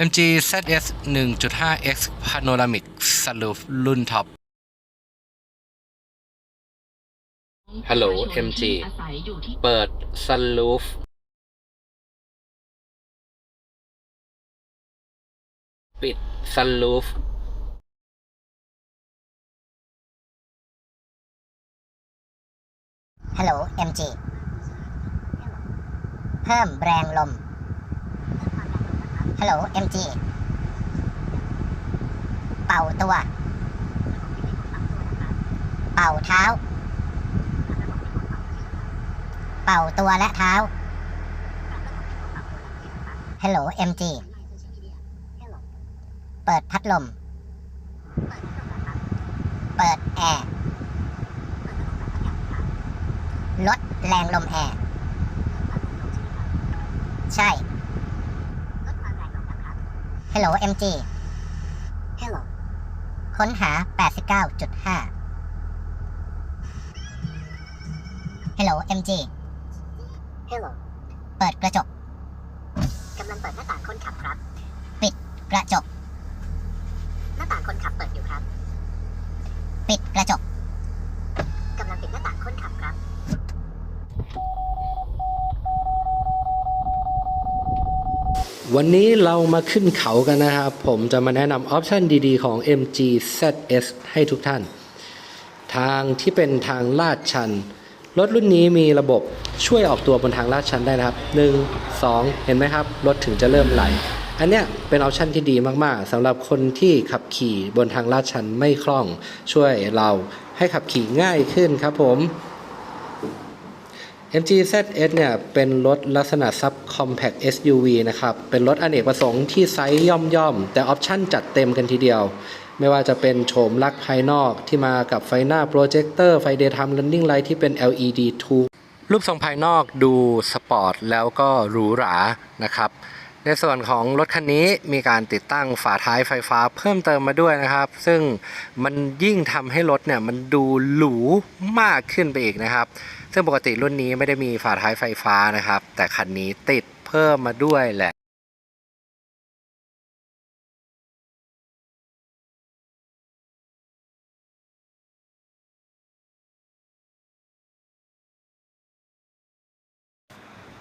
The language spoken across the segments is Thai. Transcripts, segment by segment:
MG ZS 1.5X Panoramic Sunroof รุ่นท็อป ฮัลโหล MG เปิด Sunroof ปิด Sunroof ฮัลโหล MG เพิ่มแรงลม ฮัลโหล MG เป่าตัว เป่าเท้า เป่าตัวและเท้าฮัลโหล MG เปิดพัดลม เปิดแอร์ลดแรงลมแอร์ใช่ Hello MG Hello ค้นหา 89.5 Hello MG Hello เปิดกระจก กำลังเปิดหน้าต่างคนขับครับ ปิดกระจก หน้าต่างคนขับเปิดอยู่ครับ ปิดกระจก กำลังปิดหน้าต่างคนขับครับ วันนี้เรามาขึ้นเขากันนะครับ ผมจะมาแนะนำออปชันดีๆ ของ MG ZS ให้ทุกท่าน ทางที่เป็นทางลาดชัน รถรุ่นนี้มีระบบช่วยออกตัวบนทางลาดชันได้นะครับ 1 2 เห็นไหมครับ รถถึงจะเริ่มไหล อันเนี้ยเป็นออปชันที่ดีมากๆสำหรับคนที่ขับขี่บนทางลาดชันไม่คล่อง ช่วยเราให้ขับขี่ง่ายขึ้นครับผม MG ZS เนี่ยเป็นรถลักษณะซับคอมแพก SUV นะครับ เป็นรถอเนกประสงค์ที่ไซส์ย่อมๆ แต่ออปชั่นจัดเต็มกันทีเดียว ไม่ว่าจะเป็นโฉมลักษณ์ภายนอกที่มากับไฟหน้าโปรเจคเตอร์ไฟเดย์ทัมเลนดิ้งไลท์ที่เป็น LED 2รูปทรงภายนอกดูสปอร์ตแล้วก็หรูหรานะครับ ในส่วนของรถคันนี้มีการติดตั้งฝาท้ายไฟฟ้าเพิ่มเติมมาด้วยนะครับ ซึ่งมันยิ่งทำให้รถเนี่ยมันดูหรูมากขึ้นไปอีกนะครับ ซึ่งปกติรุ่นนี้ไม่ได้มีฝาท้ายไฟฟ้านะครับ แต่คันนี้ติดเพิ่มมาด้วยแหละ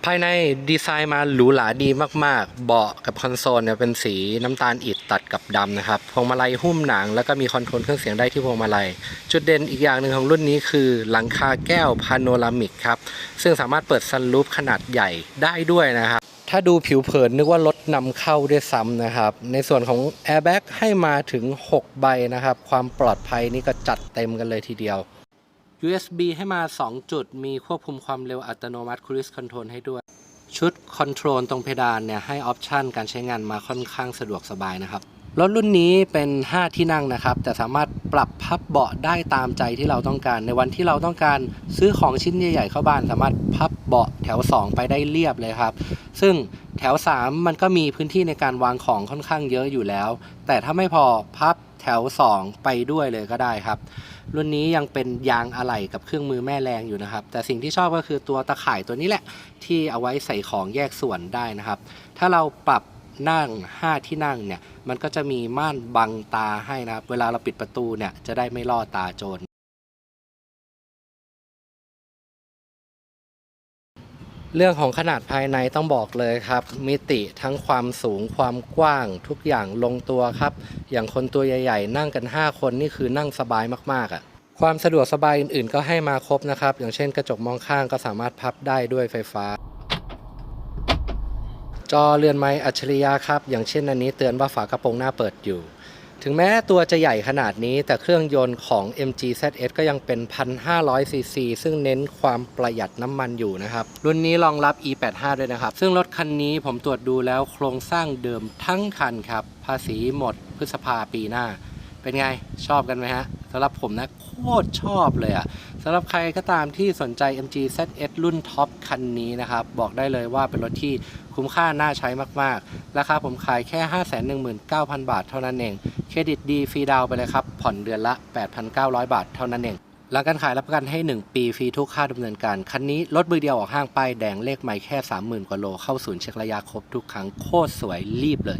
ภายในดีไซน์มาหรูหราดีมากๆ เบาะกับคอนโซลเนี่ยเป็นสีน้ำตาลอิฐตัดกับดำนะครับพวงมาลัยหุ้มหนัง แล้วก็มีคอนโทรลเครื่องเสียงได้ที่พวงมาลัย จุดเด่นอีกอย่างหนึ่งของรุ่นนี้คือหลังคาแก้วพาโนรามิกครับ ซึ่งสามารถเปิดซันรูฟขนาดใหญ่ได้ด้วยนะครับ ถ้าดูผิวเผินนึกว่ารถนำเข้าด้วยซ้ำนะครับ ในส่วนของ Airbag ให้มาถึง 6 ใบนะครับ ความปลอดภัยนี่ก็จัดเต็มกันเลยทีเดียว USB ให้มา 2 จุด มีควบคุมความเร็วอัตโนมัติ Cruise Control ให้ด้วย ชุดคอนโทรลตรงเพดานเนี่ย ให้ออปชันการใช้งานมาค่อนข้างสะดวกสบายนะครับ รถรุ่นนี้เป็น 5 ที่นั่งนะครับ แต่สามารถปรับพับเบาะได้ตามใจที่เราต้องการ ในวันที่เราต้องการซื้อของชิ้นใหญ่ ๆ เข้าบ้าน สามารถพับเบาะแถว 2 ไปได้เรียบเลยครับ ซึ่งแถว 3 มันก็มีพื้นที่ในการวางของค่อนข้างเยอะอยู่แล้ว แต่ถ้าไม่พอพับ แถว 2 ไปด้วยเลยก็ได้ครับ รุ่นนี้ยังเป็นยางอะไหล่กับเครื่องมือแม่แรงอยู่นะครับ แต่สิ่งที่ชอบก็คือตัวตะข่ายตัวนี้แหละ ที่เอาไว้ใส่ของแยกส่วนได้นะครับ ถ้าเราปรับนั่ง 5 ที่นั่งเนี่ย มันก็จะมีม่านบังตาให้นะครับ เวลาเราปิดประตูเนี่ยจะได้ไม่ล่อตาโจร เรื่องของขนาดภายในต้องบอกเลยครับ มิติทั้งความสูงความกว้างทุกอย่างลงตัวครับ อย่างคนตัวใหญ่ ๆ นั่งกัน 5 คนนี่คือนั่งสบายมากๆอะ่ะความสะดวกสบายอื่นๆ ก็ให้มาครบนะครับ อย่างเช่นกระจกมองข้างก็สามารถพับได้ด้วยไฟฟ้า จอเรือนไม้อัจฉริยะครับ อย่างเช่นอันนี้เตือนว่าฝากระโปรงหน้าเปิดอยู่ ถึงแม้ตัวจะใหญ่ขนาดนี้แต่เครื่องยนต์ของ MG ZS ก็ยังเป็น 1,500 cc ซึ่งเน้นความประหยัดน้ำมันอยู่นะครับ รุ่นนี้รองรับ E85 ด้วยนะครับ ซึ่งรถคันนี้ผมตรวจดูแล้วโครงสร้างเดิมทั้งคันครับ ภาษีหมดพฤษภาปีหน้า เป็นไงชอบกันไหมฮะ สำหรับผมนะโคตรชอบเลยอะสำหรับใครก็ตามที่สนใจ MG ZS รุ่นท็อปคันนี้นะครับ บอกได้เลยว่าเป็นรถที่คุ้มค่าน่าใช้มากๆ ราคาผมขายแค่ 519,000 บาทเท่านั้นเอง เครดิตดีฟรีดาวไปเลยครับ ผ่อนเดือนละ 8,900 บาทเท่านั้นเองหลังการขายรับประกันให้ 1 ปีฟรีทุกค่าดำเนินการ คันนี้รถมือเดียวออกห้างป้ายแดงเลขใหม่แค่ 30,000 กว่าโล เข้าศูนย์เช็คระยะครบทุกครั้งโคตรสวยรีบเลย